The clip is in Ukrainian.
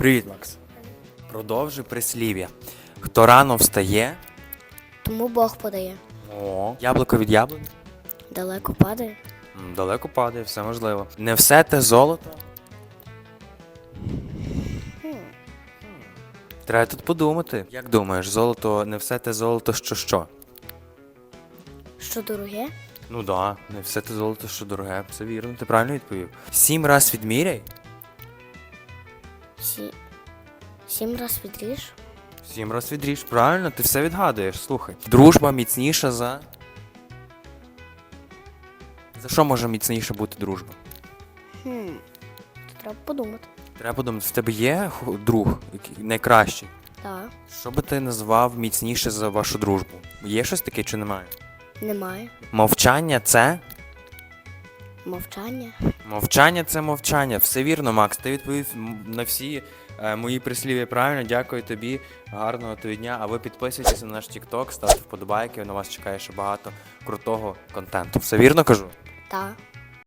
Привіт, Макс. Продовжуй прислів'я. Хто рано встає, Тому Бог подає. о, яблуко від яблуні. Далеко падає. М, Далеко падає, все можливо. Не все те золото. Треба тут подумати. Як думаєш, золото не все те золото, що що? Що дороге? Ну да, не все те золото, що дороге. Все вірно, ти правильно відповів. Сім раз відміряй, Сі... Сім раз відріж. сім раз відріж. Правильно, ти все відгадуєш, слухай. Дружба міцніша за. За що може міцніше бути дружба? Хм. Треба подумати. Треба подумати, в тебе є друг, який найкращий. Так. Що би ти назвав міцніше за вашу дружбу? Є щось таке чи немає? Немає. Мовчання це. Мовчання. Мовчання це мовчання. Все вірно, Макс. Ти відповів на всі е, мої прислів'я правильно. Дякую тобі. Гарного тобі дня. А ви підписуйтесь на наш TikTok, ставте вподобайки. На вас чекає ще багато крутого контенту. Все вірно кажу? Так.